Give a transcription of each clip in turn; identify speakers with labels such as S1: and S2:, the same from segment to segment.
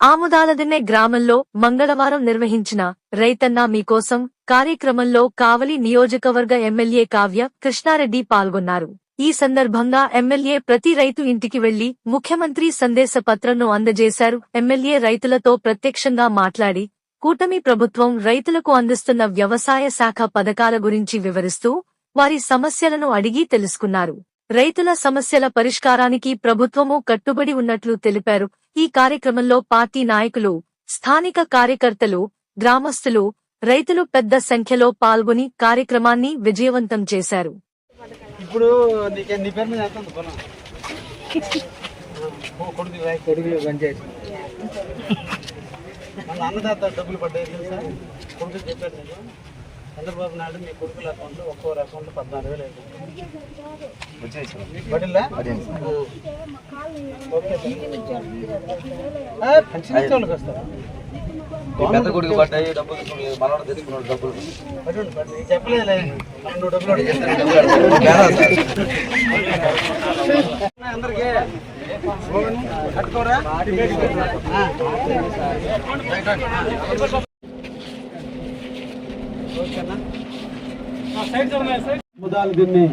S1: ఆముదాలదిన్నె గ్రామంలో మంగళవారం నిర్వహించిన రైతన్నా మీకోసం కార్యక్రమంలో కావలి నియోజకవర్గ ఎమ్మెల్యే కావ్య కృష్ణారెడ్డి పాల్గొన్నారు. ఈ సందర్భంగా ఎమ్మెల్యే ప్రతి రైతు ఇంటికి వెళ్ళి ముఖ్యమంత్రి సందేశ పత్రంను అందజేశారు. ఎమ్మెల్యే రైతులతో ప్రత్యక్షంగా మాట్లాడి కూటమి ప్రభుత్వం రైతులకు అందిస్తున్న వ్యవసాయ శాఖ పథకాల గురించి వివరిస్తూ వారి సమస్యలను అడిగి తెలుసుకున్నారు. రైతుల సమస్యల పరిష్కారానికి ప్రభుత్వము కట్టుబడి ఉన్నట్లు తెలిపారు. ఈ కార్యక్రమంలో పార్టీ నాయకులు స్థానిక కార్యకర్తలు గ్రామస్తులు రైతులు పెద్ద సంఖ్యలో పాల్గొని కార్యక్రమాన్ని విజయవంతం చేశారు.
S2: ఇప్పుడు నీ పేరు మీద అన్నదాత డబ్బులు పడ్డాయి కొడుకు చెప్పారు చంద్రబాబు నాయుడు మీ కొడుకుల అకౌంట్లో ఒక్కొక్క అకౌంట్లో పద్నాలుగు వేలు వస్తారా?
S3: పెద్ద కొడుకు పడ్డాయి డబ్బులు మనవాడు తెచ్చుకున్నాడు
S2: అందరికీ కట్టుకోరా? ముదాలు దీన్ని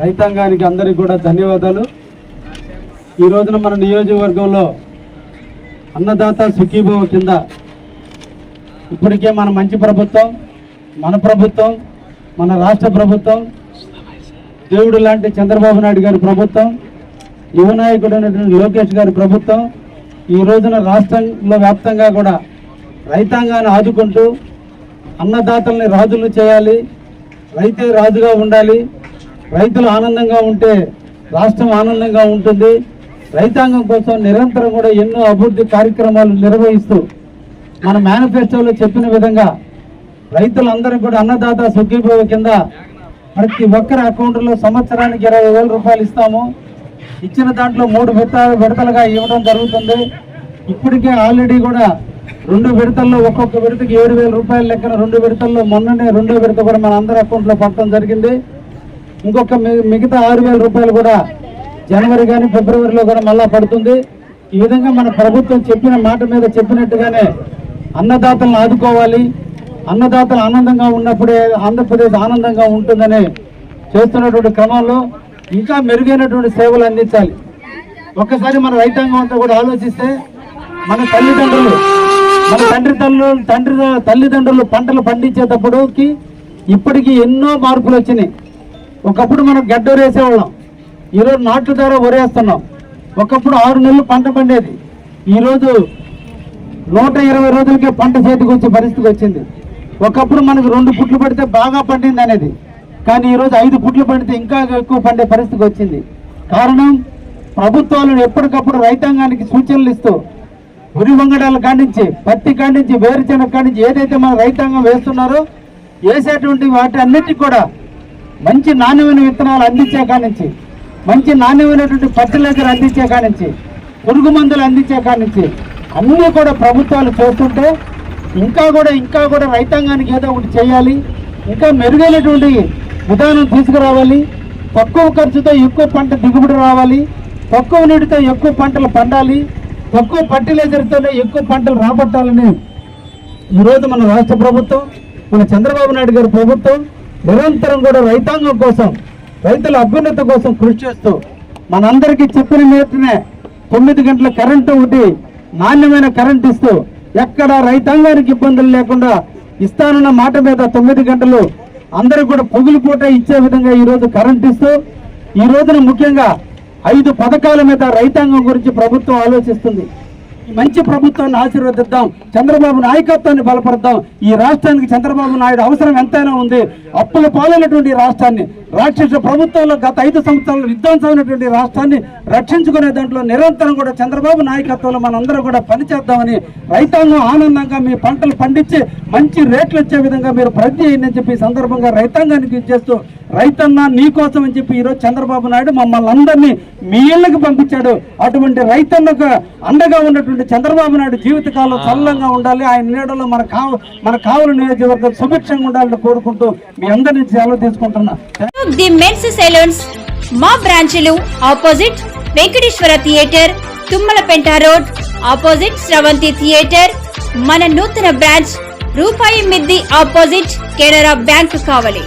S2: రైతాంగానికి అందరికి కూడా ధన్యవాదాలు. ఈ రోజున మన నియోజకవర్గంలో అన్నదాత సుఖీభవ కింద ఇప్పటికే మన మంచి ప్రభుత్వం మన ప్రభుత్వం మన రాష్ట్ర ప్రభుత్వం దేవుడు లాంటి చంద్రబాబు నాయుడు గారి ప్రభుత్వం యువ నాయకుడు అయినటువంటి లోకేష్ గారి ప్రభుత్వం ఈ రోజున రాష్ట్రంలో వ్యాప్తంగా కూడా రైతాంగాన్ని ఆదుకుంటూ అన్నదాతల్ని రాజులు చేయాలి రైతే రాజుగా ఉండాలి రైతులు ఆనందంగా ఉంటే రాష్ట్రం ఆనందంగా ఉంటుంది. రైతాంగం కోసం నిరంతరం కూడా ఎన్నో అభివృద్ధి కార్యక్రమాలు నిర్వహిస్తూ మన మేనిఫెస్టోలో చెప్పిన విధంగా రైతులందరూ కూడా అన్నదాత సుఖీభవ కింద ప్రతి ఒక్కరి అకౌంట్లో సంవత్సరానికి ఇరవై వేల రూపాయలు ఇస్తాము. ఇచ్చిన దాంట్లో మూడు విడత విడతలుగా ఇవ్వడం జరుగుతుంది. ఇప్పటికే ఆల్రెడీ కూడా రెండు విడతల్లో ఒక్కొక్క విడతకి ఏడు వేల రూపాయల లెక్కన రెండు విడతల్లో మొన్ననే రెండో విడత కూడా మన అందరి అకౌంట్లో పడటం జరిగింది. ఇంకొక మిగతా ఆరు వేల రూపాయలు కూడా జనవరి కానీ ఫిబ్రవరిలో కూడా మళ్ళా పడుతుంది. ఈ విధంగా మన ప్రభుత్వం చెప్పిన మాట మీద చెప్పినట్టుగానే అన్నదాతలను ఆదుకోవాలి. అన్నదాతలు ఆనందంగా ఉన్నప్పుడే ఆంధ్రప్రదేశ్ ఆనందంగా ఉంటుందని చేస్తున్నటువంటి క్రమంలో ఇంకా మెరుగైనటువంటి సేవలు అందించాలి. ఒక్కసారి మన రైతాంగం అంతా కూడా ఆలోచిస్తే మన తల్లిదండ్రులు మన తండ్రి తల్లు తండ్రి తల్లిదండ్రులు పంటలు పండించేటప్పుడుకి ఇప్పటికీ ఎన్నో మార్పులు వచ్చినాయి. ఒకప్పుడు మనం గడ్డోరు వేసేవాళ్ళం ఈరోజు నాట్ల ద్వారా వరేస్తున్నాం ఒకప్పుడు ఆరు నెలలు పంట పండేది. ఈరోజు నూట ఇరవై రోజులకే పంట చేతికి వచ్చే పరిస్థితి వచ్చింది. ఒకప్పుడు మనకు రెండు పుట్లు పడితే బాగా పండింది అనేది. కానీ ఈరోజు ఐదు పుట్లు పడితే ఇంకా ఎక్కువ పండే పరిస్థితి వచ్చింది. కారణం ప్రభుత్వాలు ఎప్పటికప్పుడు రైతాంగానికి సూచనలు ఇస్తూ ఉరి వంగడాల కాడించి పత్తి కాడించి వేరుశెనగ కాడించి ఏదైతే మన రైతాంగం వేస్తున్నారో వేసేటువంటి వాటి అన్నిటికీ కూడా మంచి నాణ్యమైన విత్తనాలు అందించే కానించి మంచి నాణ్యమైనటువంటి ఫర్టిలైజర్ అందించే కానించి పురుగు మందులు అందించే కానించి అన్నీ కూడా ప్రభుత్వాలు చేస్తుంటే ఇంకా కూడా ఇంకా కూడా రైతాంగానికి ఏదో ఒకటి చేయాలి ఇంకా మెరుగైనటువంటి విధానం తీసుకురావాలి తక్కువ ఖర్చుతో ఎక్కువ పంట దిగుబడి రావాలి తక్కువ నీటితో ఎక్కువ పంటలు పండాలి తక్కువ ఫర్టిలైజర్తోనే ఎక్కువ పంటలు రాబట్టాలని ఈరోజు మన రాష్ట్ర ప్రభుత్వం మన చంద్రబాబు నాయుడు గారి ప్రభుత్వం నిరంతరం కూడా రైతాంగం కోసం రైతుల అభ్యున్నత కోసం కృషి చేస్తూ మనందరికీ చెప్పిన నేతనే తొమ్మిది గంటల కరెంటు ఒకటి నాణ్యమైన కరెంట్ ఇస్తూ ఎక్కడ రైతాంగానికి ఇబ్బందులు లేకుండా ఇస్తానన్న మాట మీద తొమ్మిది గంటలు అందరూ కూడా పొగులు పూట ఇచ్చే విధంగా ఈ రోజు కరెంట్ ఇస్తూ ఈ రోజున ముఖ్యంగా ఐదు పథకాల మీద రైతాంగం గురించి ప్రభుత్వం ఆలోచిస్తుంది. మంచి ప్రభుత్వాన్ని ఆశీర్వదిద్దాం. చంద్రబాబు నాయకత్వాన్ని బలపడదాం ఈ రాష్ట్రానికి చంద్రబాబు నాయుడు అవసరం ఎంతైనా ఉంది. అప్పుల పాలైనటువంటి రాష్ట్రాన్ని రాక్షస ప్రభుత్వంలో గత ఐదు సంవత్సరాలు విధ్వంసమైనటువంటి రాష్ట్రాన్ని రక్షించుకునే దాంట్లో నిరంతరం కూడా చంద్రబాబు నాయకత్వంలో మనందరం కూడా పనిచేద్దామని రైతాంగం ఆనందంగా మీ పంటలు పండించి మంచి రేట్లు వచ్చే విధంగా మీరు ప్రజ్ఞ చేయండి చెప్పి సందర్భంగా రైతాంగానికి ఇచ్చేస్తూ రైతన్న నీ కోసం అని చెప్పి ఈరోజు చంద్రబాబు నాయుడు మమ్మల్ని అందరినీ మీ ఇళ్ళకి పంపించాడు. అటువంటి రైతన్నకు అండగా ఉన్నటువంటి చంద్రబాబు నాయుడు జీవితకాలం చల్లంగా ఉండాలి. ఆయన నీడలో మన కావ మన కావుల నియోజకవర్గం సుభిక్షంగా ఉండాలని కోరుకుంటూ మీ అందరినీ సెలవు తీసుకుంటున్నా.
S4: ది మెన్స్ సెలూన్స్ మా బ్రాంచ్లు opposite Venkateswara theatre Tummalapenta road opposite Sravanthi theatre మన నూతన బ్రాంచ్ రూపాయి మిద్ది ఆపోజిట్ కెనరా బ్యాంక్ కావలి.